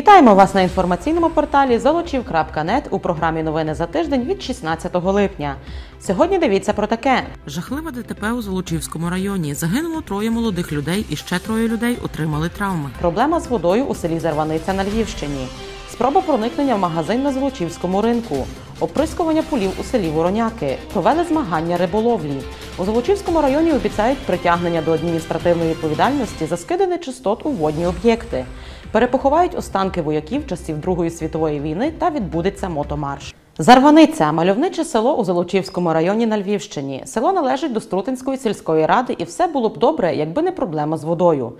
Вітаємо вас на інформаційному порталі золочів.нет у програмі Новини за тиждень від 16 липня. Сьогодні дивіться про таке: Жахливе ДТП у Золочівському районі. Загинуло троє молодих людей і ще троє людей отримали травми. проблема з водою у селі Зарваниця на Львівщині, спроба проникнення в магазин на Золочівському ринку, оприскування полів у селі Вороняки, провели змагання риболовлі. У Золочівському районі обіцяють притягнення до адміністративної відповідальності за скидане чистот у водні об'єкти. Перепоховають останки вояків часів Другої світової війни та відбудеться мотомарш. Зарваниця мальовниче село у Золочівському районі на Львівщині. Село належить до Струтинської сільської ради, і все було б добре, якби не проблема з водою.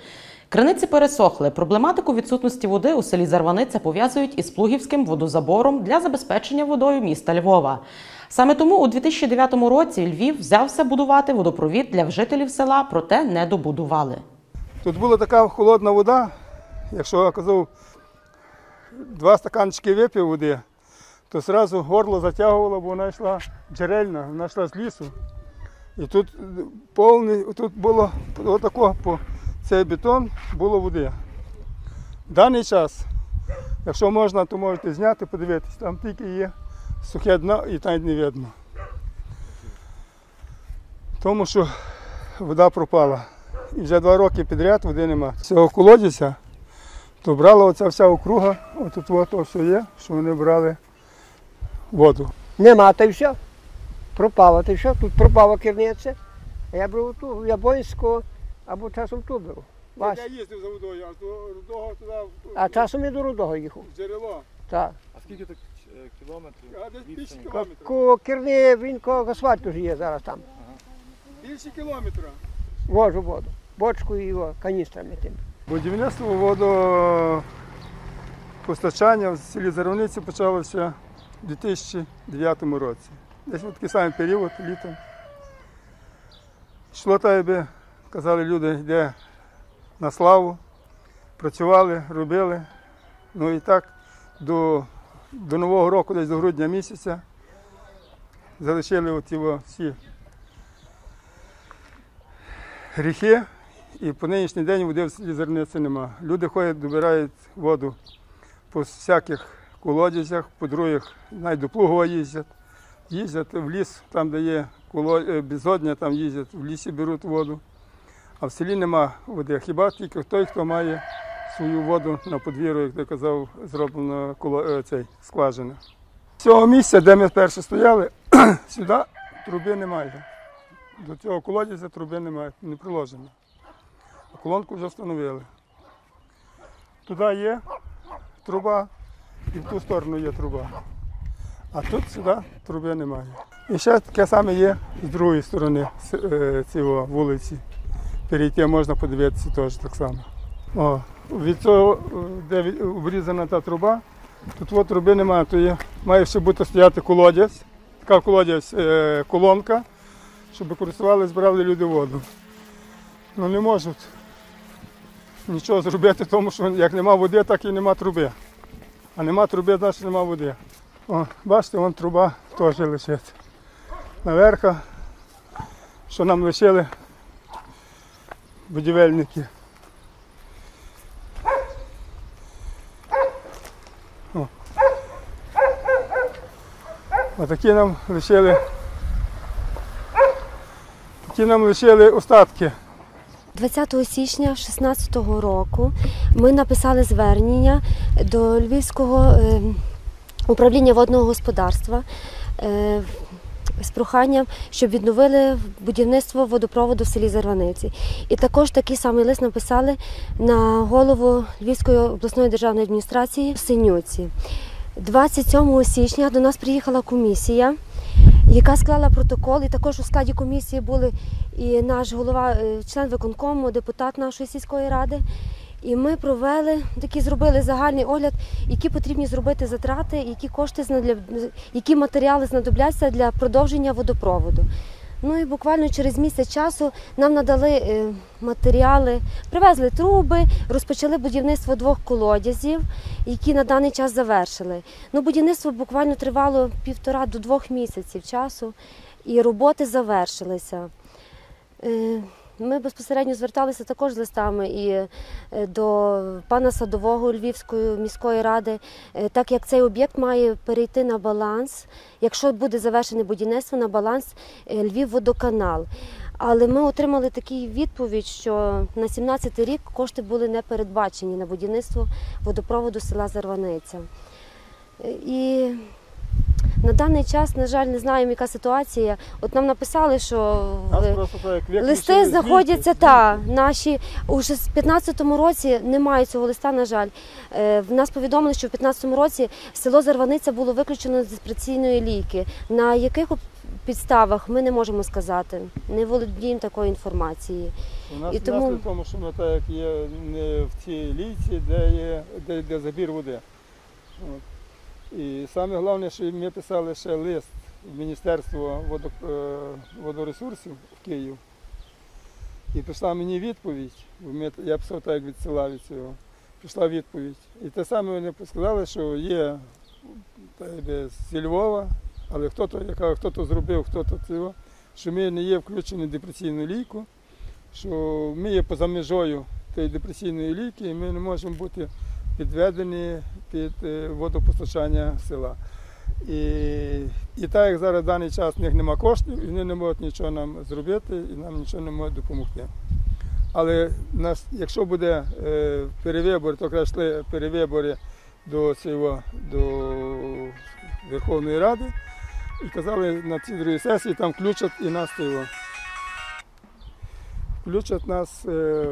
Криниці пересохли. Проблематику відсутності води у селі Зарваниця пов'язують із плугівським водозабором для забезпечення водою міста Львова. Саме тому у 2009 році Львів взявся будувати водопровід для жителів села, проте не добудували. Тут була така холодна вода, якщо я казав, два стаканчики випив води, то одразу горло затягувало, бо вона йшла джерельна, вона йшла з лісу. І тут повний, тут було отако по цей бетон було води. В даний час, якщо можна, то можете зняти, подивитись, там тільки є сухе дно і там не видно. Тому що вода пропала. І вже два роки підряд води нема. Цього колодязя, то брала оця вся округа, отут от, то все є, що вони брали воду. Нема, та й все. Пропало, та й все. Тут пропала керниця. А я беру ту, в Ябонську, або часом ту беру. Я їздив за водою, аж до Рудого туди А часом і до Рудого їхав. джерело. Так. А скільки так е, кілометрів? А десь більше. Ко керни, він ко асфальту ж є зараз там. Більше кілометра. Вожу воду. Бочку і о, каністрами тим. Будівництво водопостачання в селі Заровниці почалося у 2009 році. Десь в такий самий період, літом. Йшло так, якби казали люди, йде на славу. Працювали, робили. Ну і так до, до Нового року, десь до грудня місяця, залишили оті о всі гріхи. І по нинішній день води в селі Зерниці нема. Люди ходять, добирають воду по всяких колодязях, по других, навіть до Плугова їздять. Їздять в ліс, там, де є е, безодня, там їздять, в лісі беруть воду. А в селі нема води. Хіба тільки той, хто має свою воду на подвір'ю, як ти казав, зроблено коло, е, цей, скважина. З цього місця, де ми перше стояли, сюди труби немає. До цього колодязя труби немає, не приложено. А колонку вже встановили. Туди є труба і в ту сторону є труба. А тут сюди труби немає. І ще таке саме є з другої сторони е, цієї вулиці. Перейти можна подивитися теж так само. О, від цього, де обрізана та труба, тут от труби немає, то є, має ще бути стояти колодязь, така колодязь, е, колонка, щоб користувалися, брали люди воду. Ну не можуть нічого зробити, тому що як нема води, так і нема труби. А нема труби, значить нема води. О, бачите, вон труба теж лишить. Наверха, що нам лишили будівельники. Отакі нам лишили. Такі нам лишили остатки. 20 січня 2016 року ми написали звернення до Львівського е, управління водного господарства е, з проханням, щоб відновили будівництво водопроводу в селі Зарваниці. І також такий самий лист написали на голову Львівської обласної державної адміністрації в Синюці. 27 січня до нас приїхала комісія яка склала протокол, і також у складі комісії були і наш голова, е, член виконкому, депутат нашої сільської ради. І ми провели такі, зробили загальний огляд, які потрібні зробити затрати, які кошти які матеріали знадобляться для продовження водопроводу. Ну і буквально через місяць часу нам надали е, матеріали, привезли труби, розпочали будівництво двох колодязів, які на даний час завершили. Ну, будівництво буквально тривало півтора до двох місяців часу, і роботи завершилися. Ми безпосередньо зверталися також з листами і е, до пана садового Львівської міської ради, е, так як цей об'єкт має перейти на баланс, якщо буде завершене будівництво на баланс е, Львівводоканал. Але ми отримали таку відповідь, що на 17 рік кошти були не передбачені на будівництво водопроводу села Зарваниця. І на даний час, на жаль, не знаємо, яка ситуація. От нам написали, що листи знаходяться та наші уже з 15-му році немає цього листа. На жаль, Е, в нас повідомили, що в 15-му році село Зарваниця було виключено з диспраційної ліки. На яких підставах ми не можемо сказати. Не володіємо такою інформацією. У нас І тому- в тому, що ми так як є не в цій лійці, де є де, йде забір води. От. І саме головне, що ми писали ще лист в Міністерство е, водоресурсів в Київ. І прийшла мені відповідь, бо я писав так як від села від цього. Прийшла відповідь. І те саме вони сказали, що є зі Львова, але хто то, хто то зробив, хто то цього, що ми не є включені в депресійну лійку що ми є поза межою тієї депресійної ліки, і ми не можемо бути підведені під е, водопостачання села. І, і так як зараз в даний час в них нема коштів, і вони не можуть нічого нам зробити і нам нічого не можуть допомогти. Але нас, якщо буде е, перевибори, то краще перевибори до, цього, до Верховної Ради і казали на цій другій сесії там включать і нас цього включать нас е,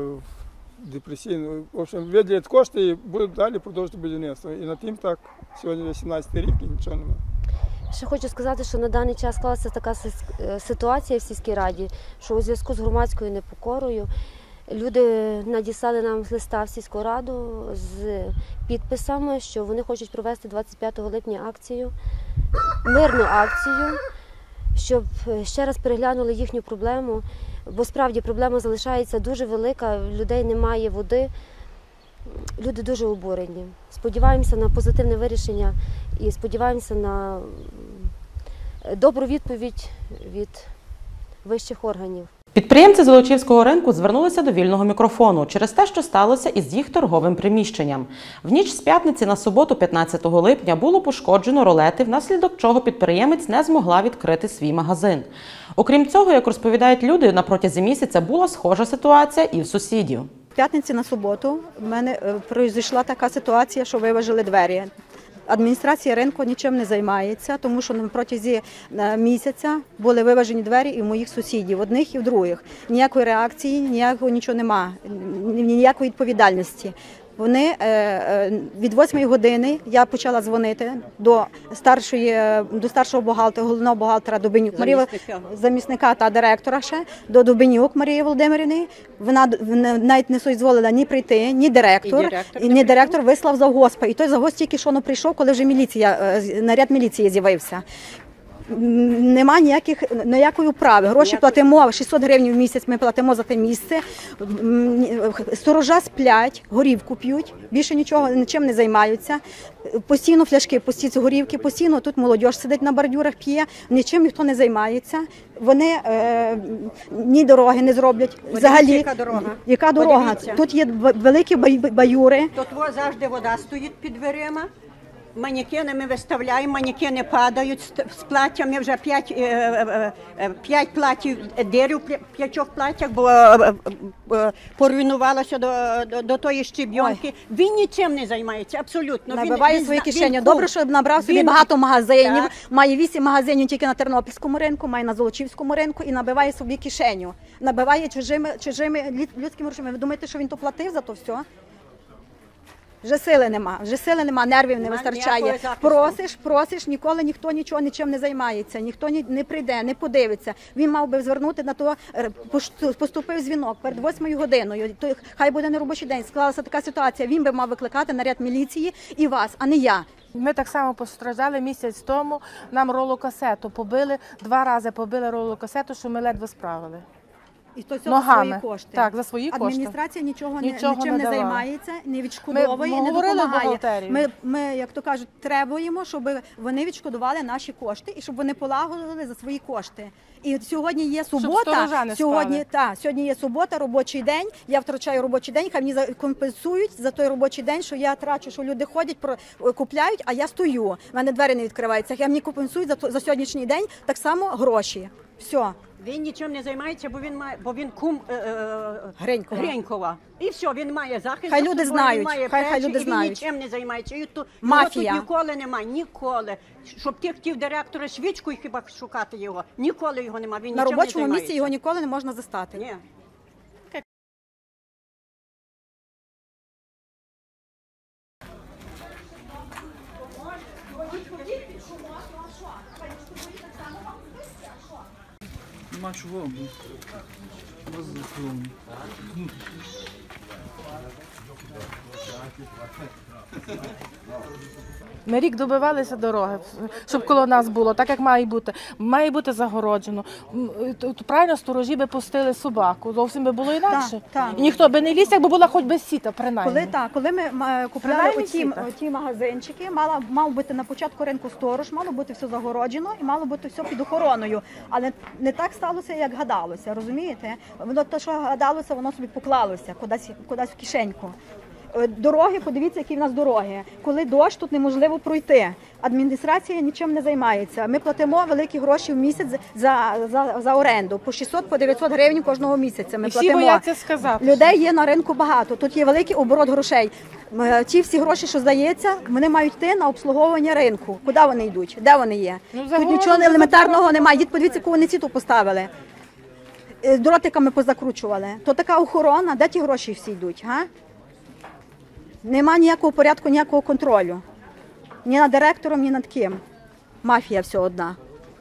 в депресійну. В общем, виділять кошти і будуть далі продовжувати будівництво. І на тим так сьогодні 18 рік і нічого немає. Ще хочу сказати, що на даний час склалася така е, ситуація в сільській раді, що у зв'язку з громадською непокорою люди надіслали нам листа в сільську раду з підписами, що вони хочуть провести 25 липня акцію, мирну акцію, щоб е, ще раз переглянули їхню проблему. Бо справді проблема залишається дуже велика, людей немає води. Люди дуже обурені. Сподіваємося на позитивне вирішення і сподіваємося на добру відповідь від вищих органів. Підприємці Золочівського ринку звернулися до вільного мікрофону через те, що сталося із їх торговим приміщенням. В ніч з п'ятниці на суботу, 15 липня, було пошкоджено ролети, внаслідок чого підприємець не змогла відкрити свій магазин. Окрім цього, як розповідають люди, на протязі місяця була схожа ситуація і в сусідів. П'ятниці на суботу в мене е, пройшла така ситуація, що виважили двері. Адміністрація ринку нічим не займається, тому що на протязі е, місяця були виважені двері і в моїх сусідів, одних і в других. Ніякої реакції, ніякого нічого нема, ніякої відповідальності. Вони е, е, від 8 години я почала дзвонити до старшої е, до старшого бухгалтера, головного бухгалтера Дубенюк Марії замісника та директора ще до Дубенюк Марії Володимирівни. Вона навіть не соізволила ні прийти, ні директор, і, ні директор вислав завгоспа. І той завгосп тільки що ну, прийшов, коли вже міліція наряд міліції з'явився. Нема ніяких ніякої управи. Гроші платимо 600 гривень в місяць. Ми платимо за те місце. Сторожа сплять, горівку п'ють, більше нічого нічим не займаються. Постійно фляшки, постійно горівки, постійно тут молодь сидить на бордюрах, п'є, нічим ніхто не займається. Вони е, ні дороги не зроблять. Взагалі, яка дорога. Яка дорога? Подивіться. Тут є великі баюри. Тут завжди вода стоїть під дверима. Манекени ми виставляємо, манекени падають з- платтями. Вже п'ять, е, е, е, п'ять платів дерев п'ятьох платтях, бо поруйнувалося до, до, до тої щебйонки. Він нічим не займається, абсолютно. Набиває він свої кишені. Добре, що набрав собі Він- багато магазинів. Так. Має вісім магазинів тільки на Тернопільському ринку, має на Золочівському ринку і набиває собі кишеню. Набиває чужими, чужими людськими грошима. Ви думаєте, що він то платив за то все? Вже сили нема, вже сили нема, нервів не вистачає. Просиш, просиш, ніколи ніхто нічого нічим не займається, ніхто ні, не прийде, не подивиться. Він мав би звернути на то, е, поступив дзвінок перед восьмою годиною. То хай буде неробочий день. Склалася така ситуація. Він би мав викликати наряд міліції і вас, а не я. Ми так само постраждали місяць тому. Нам ролокасету побили, два рази побили ролокасету, що ми ледве справили. І то все Ногами. за свої кошти. Так, за свої кошти. Адміністрація нічого, Нічого не, нічим не не, давала. займається, не відшкодовує, Ми не говорили допомагає. бухгалтерії. Ми, ми, як то кажуть, требуємо, щоб вони відшкодували наші кошти і щоб вони полагодили за свої кошти. І сьогодні є субота. сторожа не Сьогодні та сьогодні є субота, робочий день. Я втрачаю робочий день. Хай мені за- компенсують за той робочий день, що я трачу, що люди ходять, про купляють, а я стою. У мене двері не відкриваються. Я мені компенсують за то- за сьогоднішній день так само гроші. Все. Він нічим не займається, бо він має, бо він кум е, е, Гринькова. Гринькова. І все, він має захист. Хай за люди собою, знають, він має хай- хай плечі, люди і знають. Він нічим не займається. І ту, Мафія. Його тут ніколи немає, ніколи. Щоб ти хотів директора свічку і хіба шукати його. Ніколи його немає. Він На нічим робочому не місці займається. його ніколи не можна застати. Ні. Нема чого. Без закону. Ми рік добивалися дороги, щоб коло нас було, так як має бути. Має бути загороджено. Тут Правильно сторожі би пустили собаку. Зовсім би було інакше. так. І ніхто би не ліз, якби була хоч би сіта, принаймні. Коли так, коли ми купляли Принаймні оті, оті магазинчики, мала мав бути на початку ринку сторож, мало бути все загороджено і мало бути все під охороною. Але не так сталося, як гадалося. Розумієте? Воно те, що гадалося, воно собі поклалося кудись, кудись в кишеньку. Е, Дороги, подивіться, які в нас дороги. Коли дощ, тут неможливо пройти. Адміністрація нічим не займається. Ми платимо великі гроші в місяць за, за, за оренду по 600 по 900 гривень кожного місяця. Ми І всі платимо. бояться сказати. Людей є на ринку багато. Тут є великий оборот грошей. Е, Ті всі гроші, що здається, вони мають йти на обслуговування ринку. Куди вони йдуть? Де вони є? Ну, Тут нічого елементарного немає. Дід, подивіться, яку вони ціту поставили. Е, Дротиками позакручували. То така охорона, де ті гроші всі йдуть? Га? Нема ніякого порядку, ніякого контролю. Ні над директором, ні над ким. Мафія все одна.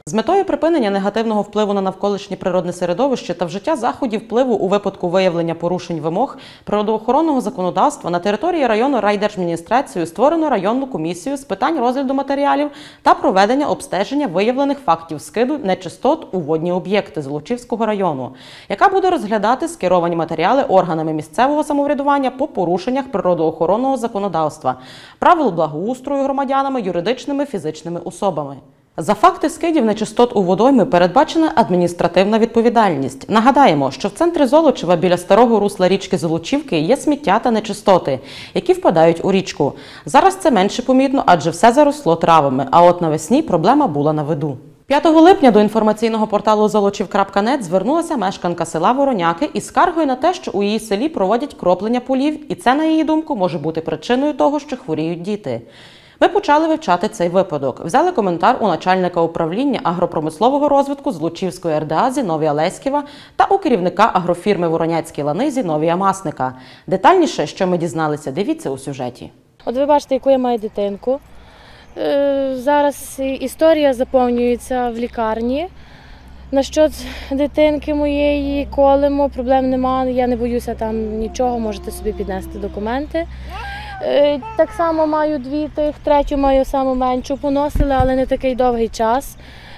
З метою припинення негативного впливу на навколишнє природне середовище та вжиття заходів впливу у випадку виявлення порушень вимог природоохоронного законодавства на території району райдержадміністрацією створено районну комісію з питань розгляду матеріалів та проведення обстеження виявлених фактів скиду нечистот у водні об'єкти Золочівського району, яка буде розглядати скеровані матеріали органами місцевого самоврядування по порушеннях природоохоронного законодавства, правил благоустрою громадянами, юридичними фізичними особами. За факти скидів нечистот у водойми передбачена адміністративна відповідальність. Нагадаємо, що в центрі Золочева біля старого русла річки Золочівки є сміття та нечистоти, які впадають у річку. Зараз це менше помітно, адже все заросло травами. А от навесні проблема була на виду. 5 липня до інформаційного порталу золочів.нет звернулася мешканка села Вороняки із скаргою на те, що у її селі проводять кроплення полів, і це, на її думку, може бути причиною того, що хворіють діти. Ми почали вивчати цей випадок. Взяли коментар у начальника управління агропромислового розвитку Злочівської РДА Зіновія Леськіва та у керівника агрофірми Вороняцькі лани Зіновія Масника. Детальніше, що ми дізналися, дивіться у сюжеті. От ви бачите, яку я маю дитинку. Е, Зараз історія заповнюється в лікарні. Насчет дитинки моєї колемо, проблем немає, я не боюся там нічого, можете собі піднести документи. Е, Так само маю дві тих, третю маю саму меншу, поносили, але не такий довгий час.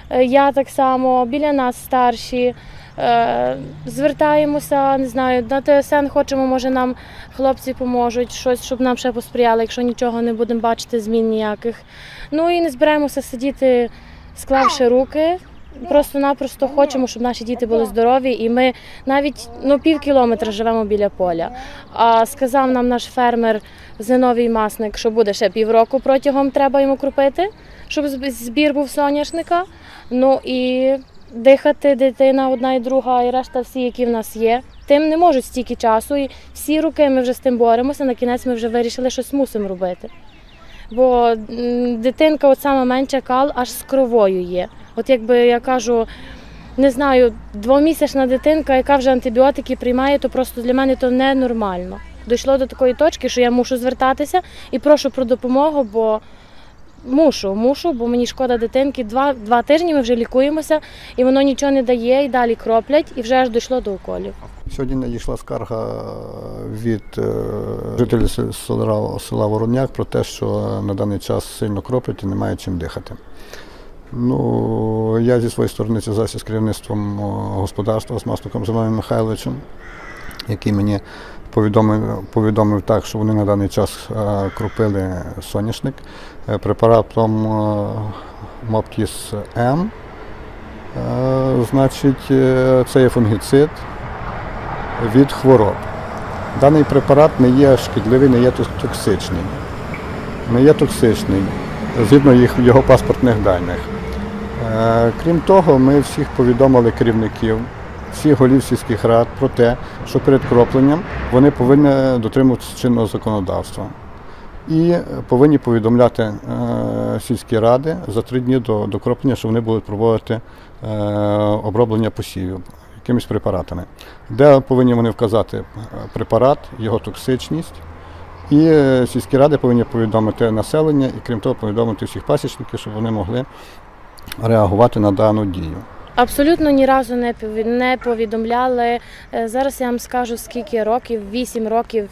Е, Я так само біля нас старші. Е, Звертаємося, не знаю, на ТСН хочемо, може нам хлопці поможуть, щось, щоб нам ще посприяли, якщо нічого не будемо бачити, змін ніяких. Ну і не збираємося сидіти, склавши руки. Просто-напросто хочемо, щоб наші діти були здорові, і ми навіть ну, пів кілометра живемо біля поля. А сказав нам наш фермер Зиновій Масник, що буде ще півроку протягом треба йому крупити, щоб збір був соняшника. Ну і дихати дитина одна і друга, і решта всі, які в нас є. Тим не можуть стільки часу. І всі роки ми вже з тим боремося. На кінець ми вже вирішили, щось мусимо робити. Бо дитинка, от саме менша кал, аж з кровою є. От якби я кажу, не знаю, двомісячна дитинка, яка вже антибіотики приймає, то просто для мене то ненормально. Дійшло до такої точки, що я мушу звертатися і прошу про допомогу, бо мушу, мушу, бо мені шкода дитинки. Два, два тижні ми вже лікуємося, і воно нічого не дає, і далі кроплять, і вже аж дійшло до уколів. Сьогодні надійшла скарга від е, жителів села, Воронняк про те, що на даний час сильно кроплять і немає чим дихати. Ну, я зі своєї сторони зв'язався з керівництвом господарства з Масником Зиновим Михайловичем, який мені повідомив, повідомив так, що вони на даний час е, кропили соняшник е, препаратом е, Моптіс М. Значить, це є фунгіцид від хвороб. Даний препарат не є шкідливий, не є ток- токсичний. Не є токсичний, згідно їх, його паспортних даних. Е, Крім того, ми всіх повідомили керівників, всіх голів сільських рад про те, що перед кропленням вони повинні дотримуватися чинного законодавства. І повинні повідомляти е, сільські ради за три дні до, до кроплення, що вони будуть проводити е, оброблення посівів якимись препаратами, де повинні вони вказати препарат, його токсичність. І сільські ради повинні повідомити населення і крім того повідомити всіх пасічників, щоб вони могли реагувати на дану дію. Абсолютно ні разу не повідомляли. Е, Зараз я вам скажу скільки років, 8 років.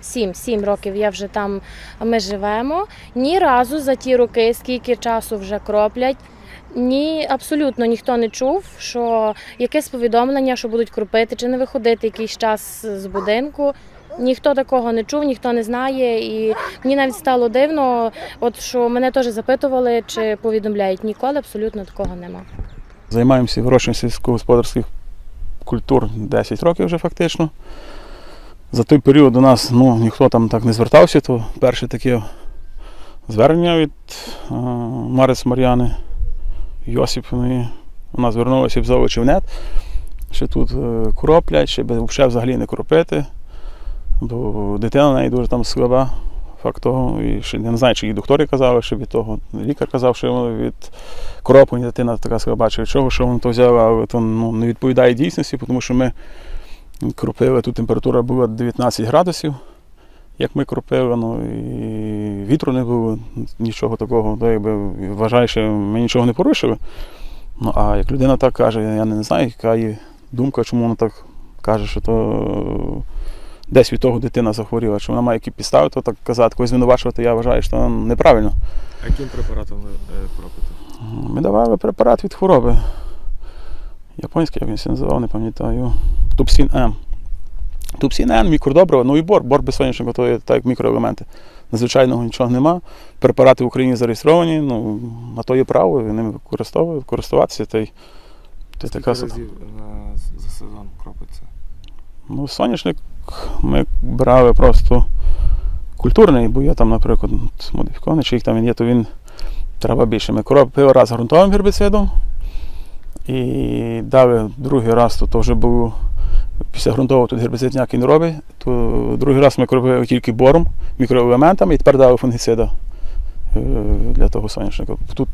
7, 7 років я вже там ми живемо. Ні разу за ті роки, скільки часу вже кроплять, ні, абсолютно ніхто не чув, що якесь повідомлення, що будуть кропити чи не виходити якийсь час з будинку. Ніхто такого не чув, ніхто не знає. І мені навіть стало дивно, от що мене теж запитували, чи повідомляють. Ніколи абсолютно такого нема. Займаємося вирощенням сільськогосподарських культур 10 років вже фактично. За той період до нас ну, ніхто там так не звертався, то перше таке звернення від е, Мариць Мар'яни Йосипівної. Вона звернулася в Золочівнет, що тут е, щоб взагалі взагалі не кропити, бо дитина в неї дуже там слаба. Факт того, і ще я не знаю, чи їй доктори казали, що від того лікар казав, що від кроплення дитина така слаба, чи від чого, що воно то взяло, але то ну, не відповідає дійсності, тому що ми кропили, тут температура була 19 градусів, як ми кропили, ну і вітру не було, нічого такого, то якби вважаю, що ми нічого не порушили. Ну а як людина так каже, я не знаю, яка її думка, чому вона так каже, що то десь від того дитина захворіла, чи вона має які підстави, то так казати, когось звинувачувати, я вважаю, що неправильно. А яким препаратом ви е, кропите? Ми давали препарат від хвороби. Японський, як він се називав, не пам'ятаю. Тупсін М. Тупсін М, мікродобриво, ну і бор, бор без соняшника, то є так як мікроелементи. Надзвичайного нічого нема. Препарати в Україні зареєстровані, ну, на то є право, ними користуватися. Та й, та й така Скільки разів е, з- за сезон кропиться? Ну, соняшник ми брали просто культурний, бо є там, наприклад, модифікований, чи їх там є, то він треба більше. Ми кропили раз ґрунтовим гербіцидом і дали другий раз, то, то вже був після ґрунтового тут гербіцид ніякий не робить, то другий раз ми кропили тільки бором, мікроелементами і тепер дали фунгіцида е, для того соняшника. Тут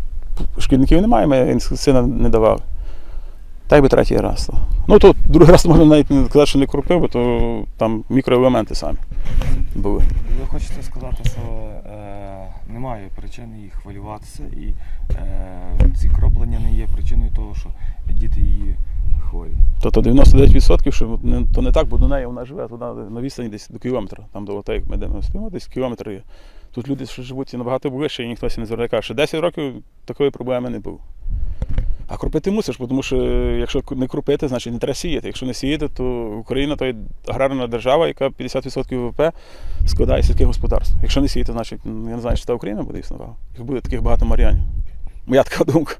шкідників немає, ми інсектицида не давали. Так би третій раз. то. Ну тут другий раз можна навіть не сказати, що не кропив, бо то там мікроелементи самі були. Ви хочете сказати, що е, немає причини їх хвилюватися, і е, ці кроплення не є причиною того, що діти її хворі. Тобто 99%, що не, то не так, бо до неї вона живе туди на відстані десь до кілометра. Там до отей, як ми де ми стоїмо, десь кілометр є. Тут люди що живуть набагато ближче, і ніхто не звертає. Каже, що 10 років такої проблеми не було. А кропити мусиш, тому що якщо не кропити, значить не треба сіяти. Якщо не сіяти, то Україна то є аграрна держава, яка 50% ВВП складає сільське господарство. Якщо не сіяти, значить я не знаю, чи та Україна буде існувала. Як буде таких багато мар'янів. Моя така думка.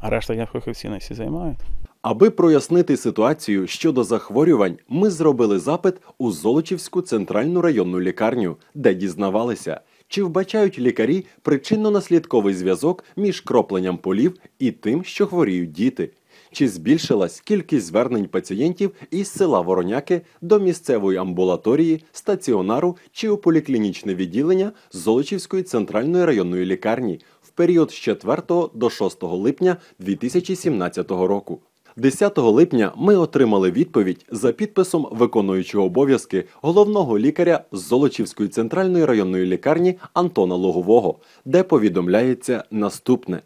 А решта я фахівці не всі займають. Аби прояснити ситуацію щодо захворювань, ми зробили запит у Золочівську центральну районну лікарню, де дізнавалися, чи вбачають лікарі причинно-наслідковий зв'язок між кропленням полів і тим, що хворіють діти. Чи збільшилась кількість звернень пацієнтів із села Вороняки до місцевої амбулаторії, стаціонару чи у поліклінічне відділення Золочівської центральної районної лікарні в період з 4 до 6 липня 2017 року? 10 липня ми отримали відповідь за підписом виконуючого обов'язки головного лікаря Золочівської центральної районної лікарні Антона Логового, де повідомляється наступне.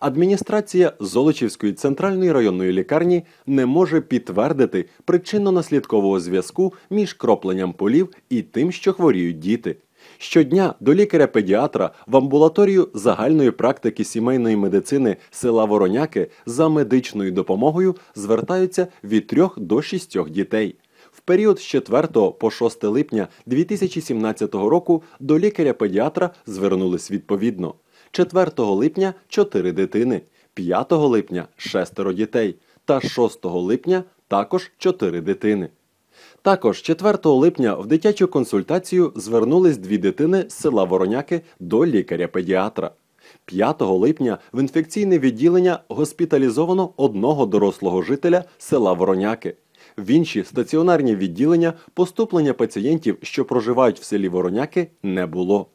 Адміністрація Золочівської центральної районної лікарні не може підтвердити причинно-наслідкового зв'язку між кропленням полів і тим, що хворіють діти. Щодня до лікаря-педіатра в амбулаторію загальної практики сімейної медицини села Вороняки за медичною допомогою звертаються від 3 до 6 дітей. В період з 4 по 6 липня 2017 року до лікаря-педіатра звернулись відповідно. 4 липня 4 дитини, 5 липня 6 дітей та 6 липня також 4 дитини. Також 4 липня в дитячу консультацію звернулись дві дитини з села Вороняки до лікаря-педіатра. 5 липня в інфекційне відділення госпіталізовано одного дорослого жителя села Вороняки. В інші стаціонарні відділення поступлення пацієнтів, що проживають в селі Вороняки, не було.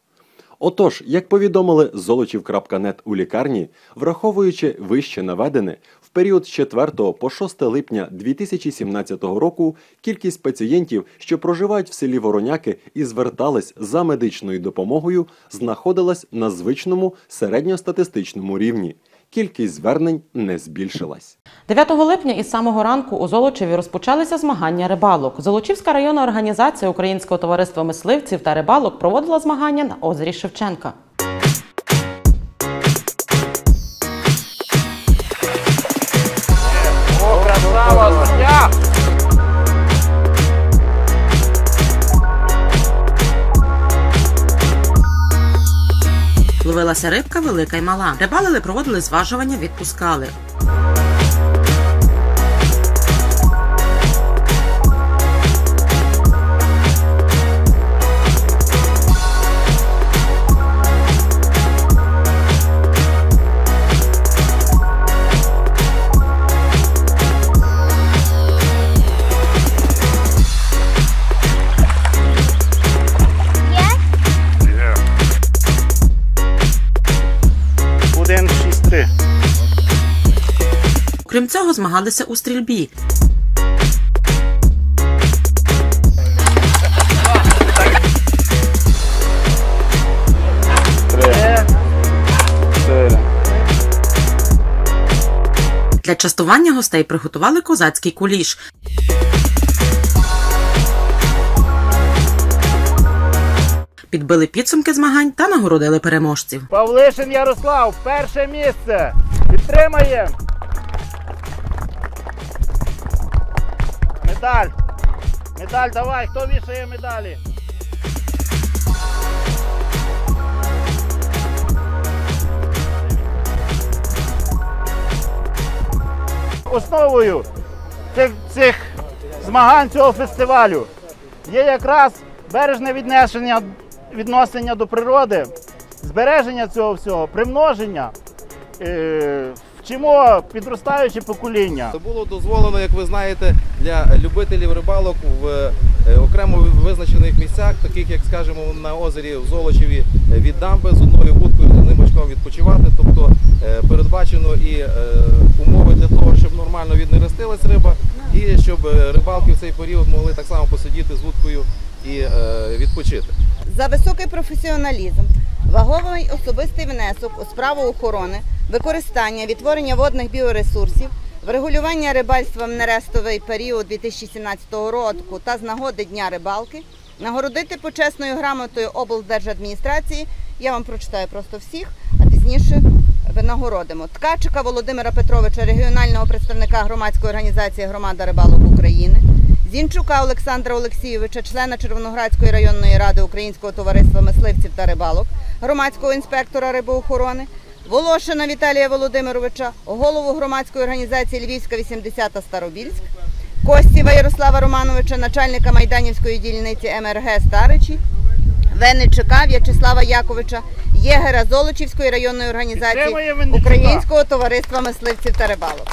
Отож, як повідомили золочів.нет у лікарні, враховуючи вище наведене, період з 4 по 6 липня 2017 року кількість пацієнтів, що проживають в селі Вороняки і звертались за медичною допомогою, знаходилась на звичному середньостатистичному рівні. Кількість звернень не збільшилась. 9 липня із самого ранку у Золочеві розпочалися змагання рибалок. Золочівська районна організація Українського товариства мисливців та рибалок проводила змагання на озері Шевченка. Ловилася рибка велика й мала. Рибалили, проводили зважування, відпускали. Змагалися у стрільбі. Для частування гостей приготували козацький куліш. Підбили підсумки змагань та нагородили переможців. Павлишин Ярослав, перше місце. Підтримаємо. Медаль. Медаль давай, хто вішає медалі? Основою цих, цих змагань цього фестивалю є якраз бережне віднесення, відношення до природи, збереження цього всього, примноження. Е, вчимо підростаюче покоління. Це було дозволено, як ви знаєте, для любителів рибалок в е, окремо визначених місцях, таких як, скажімо, на озері в Золочеві е, від дамби з одною вудкою з одним очком відпочивати. Тобто е, передбачено і умови для того, щоб нормально віднерестилась риба, і щоб рибалки в цей період могли так само посидіти з вудкою і відпочити. за високий професіоналізм, ваговий особистий внесок у справу охорони, використання, відтворення водних біоресурсів, врегулювання рибальства в нерестовий період 2017 року та з нагоди Дня рибалки, нагородити почесною грамотою облдержадміністрації. Я вам прочитаю просто всіх, а пізніше винагородимо. Ткачика Володимира Петровича, регіонального представника громадської організації Громада рибалок України. Зінчука Олександра Олексійовича, члена Червоноградської районної ради Українського товариства мисливців та рибалок, громадського інспектора рибоохорони, Волошина Віталія Володимировича, голову громадської організації Львівська 80 Старобільськ, Костєва Ярослава Романовича, начальника Майданівської дільниці МРГ Старичі, Веничика В'ячеслава Яковича, єгера Золочівської районної організації Українського товариства мисливців та рибалок.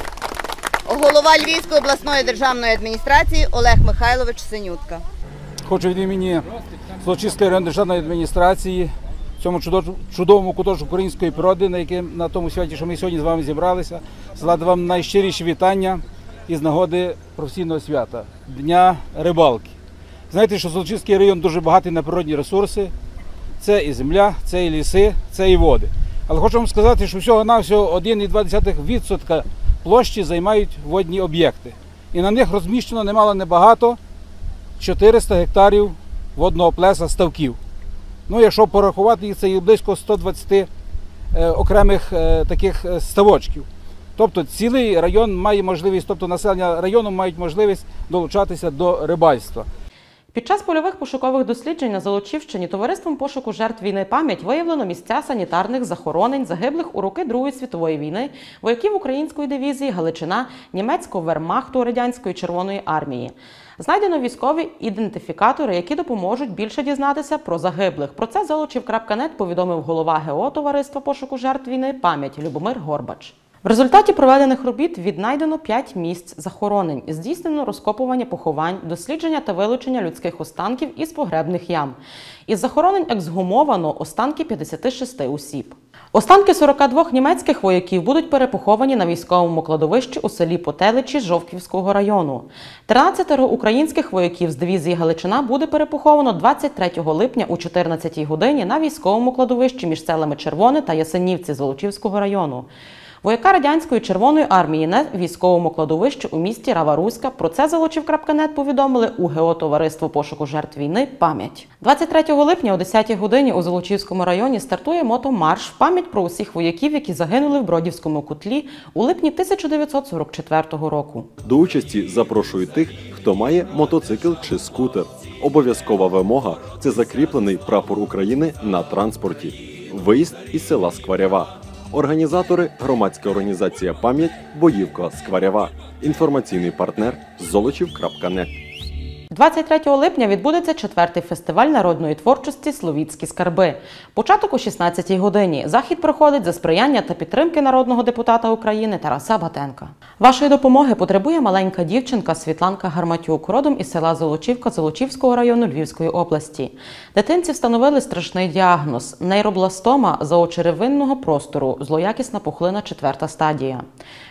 Голова Львівської обласної державної адміністрації Олег Михайлович Синютка. Хочу від імені Злочинської районної державної адміністрації цьому чудовому куточку української природи, на яким на тому святі, що ми сьогодні з вами зібралися, злади вам найщиріші вітання із нагоди професійного свята Дня рибалки. Знаєте, що Золочинський район дуже багатий на природні ресурси. Це і земля, це і ліси, це і води. Але хочу вам сказати, що всього-навсього 1,2% площі займають водні об'єкти. І на них розміщено немало небагато 400 гектарів водного плеса ставків. Ну, якщо порахувати їх, це і близько 120 е, окремих е, таких е, ставочків. Тобто цілий район має можливість, тобто населення району мають можливість долучатися до рибальства. Під час польових пошукових досліджень на Золочівщині товариством пошуку жертв війни пам'ять виявлено місця санітарних захоронень загиблих у роки Другої світової війни вояків української дивізії Галичина, німецького вермахту радянської Червоної армії. Знайдено військові ідентифікатори, які допоможуть більше дізнатися про загиблих. Про це Золочів.нет повідомив голова ГО товариства пошуку жертв війни пам'ять Любомир Горбач. В результаті проведених робіт віднайдено 5 місць захоронень, здійснено розкопування поховань, дослідження та вилучення людських останків із погребних ям. Із захоронень ексгумовано останки 56 осіб. Останки 42 німецьких вояків будуть перепоховані на військовому кладовищі у селі Потеличі Жовківського району. 13 українських вояків з дивізії Галичина буде перепоховано 23 липня о 14 годині на військовому кладовищі між селами Червоне та Ясенівці Золочівського району. Вояка радянської Червоної армії на військовому кладовищі у місті Раваруська. Про це Золочів.нет повідомили у ГО Товариство пошуку жертв війни Пам'ять 23 липня о 10 годині у Золочівському районі стартує мотомарш в пам'ять про усіх вояків, які загинули в Бродівському котлі у липні 1944 року. До участі запрошують тих, хто має мотоцикл чи скутер. Обов'язкова вимога це закріплений прапор України на транспорті. Виїзд із села Скварява. Організатори громадська організація Пам'ять Боївка Скварява. Інформаційний партнер Золочів.нет. 23 липня відбудеться четвертий фестиваль народної творчості Словіцькі скарби. Початок о 16 годині. Захід проходить за сприяння та підтримки народного депутата України Тараса Батенка. Вашої допомоги потребує маленька дівчинка Світланка Гарматюк, родом із села Золочівка Золочівського району Львівської області. Дитинці встановили страшний діагноз нейробластома заочеревинного простору, злоякісна пухлина четверта стадія.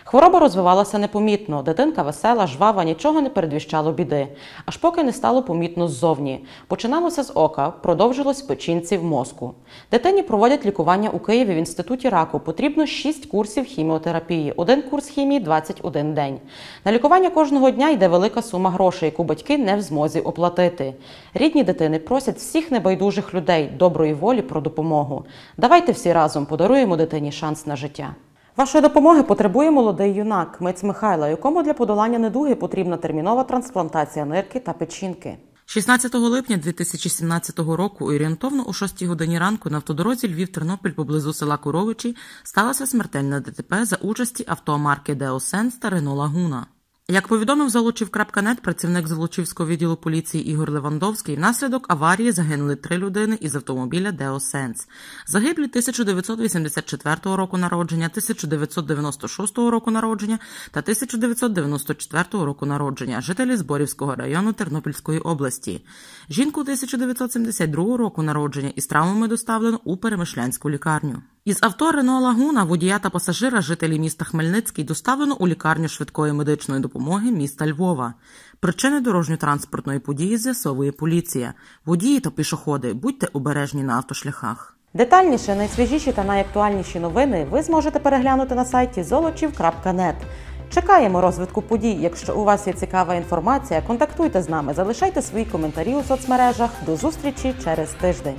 Хвороба розвивалася непомітно. Дитинка весела, жвава, нічого не передвіщало біди. Аж поки не стало помітно ззовні. Починалося з ока, продовжилось в печінці в мозку. Дитині проводять лікування у Києві в інституті раку. Потрібно 6 курсів хіміотерапії. Один курс хімії 21 день. На лікування кожного дня йде велика сума грошей, яку батьки не в змозі оплатити. Рідні дитини просять всіх небайдужих людей доброї волі про допомогу. Давайте всі разом подаруємо дитині шанс на життя. Вашої допомоги потребує молодий юнак мець Михайла, якому для подолання недуги потрібна термінова трансплантація нирки та печінки. 16 липня 2017 року орієнтовно о 6 годині ранку на автодорозі Львів-Тернопіль поблизу села Коровичі сталася смертельна ДТП за участі автомарки Деосенс та Рено Лагуна. Як повідомив Золочів.нет, працівник Золочівського відділу поліції Ігор Левандовський, внаслідок аварії загинули три людини із автомобіля Деосенс. Загиблі 1984 року народження, 1996 року народження та 1994 року народження, жителі Зборівського району Тернопільської області. Жінку 1972 року народження із травмами доставлено у Перемишлянську лікарню. Із авто Рено Лагуна водія та пасажира жителі міста Хмельницький доставлено у лікарню швидкої медичної допомоги міста Львова. Причини дорожньо-транспортної події з'ясовує поліція. Водії та пішоходи, будьте обережні на автошляхах. Детальніше, найсвіжіші та найактуальніші новини ви зможете переглянути на сайті золочів.нет. Чекаємо розвитку подій. Якщо у вас є цікава інформація, контактуйте з нами, залишайте свої коментарі у соцмережах. До зустрічі через тиждень.